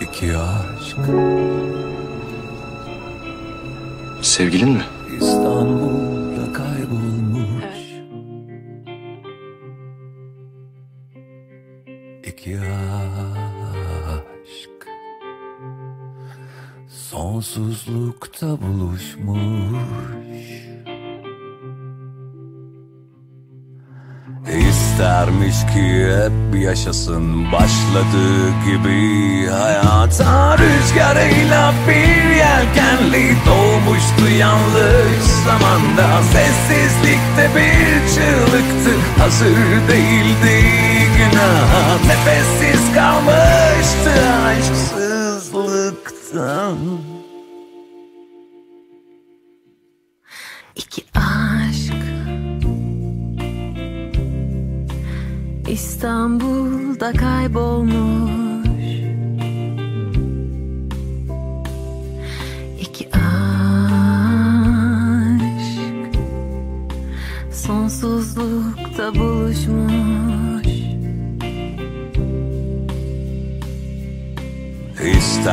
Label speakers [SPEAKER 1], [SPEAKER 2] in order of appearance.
[SPEAKER 1] iki aşk.
[SPEAKER 2] Sevgilin mi?
[SPEAKER 1] İstanbul'da kaybolmuş. İki aşk. Sonsuzlukta buluşmuş İstermiş ki hep yaşasın başladığı gibi Hayata rüzgarıyla bir yelkenli doğmuştu yanlış zamanda. Sessizlikte bir çığlıktı hazır değildi günah. Nefessiz kalmıştı aşksızlıktan.
[SPEAKER 3] İki İstanbul'da kaybolmuş. İki aşk Sonsuzlukta buluşmuş.
[SPEAKER 1] İster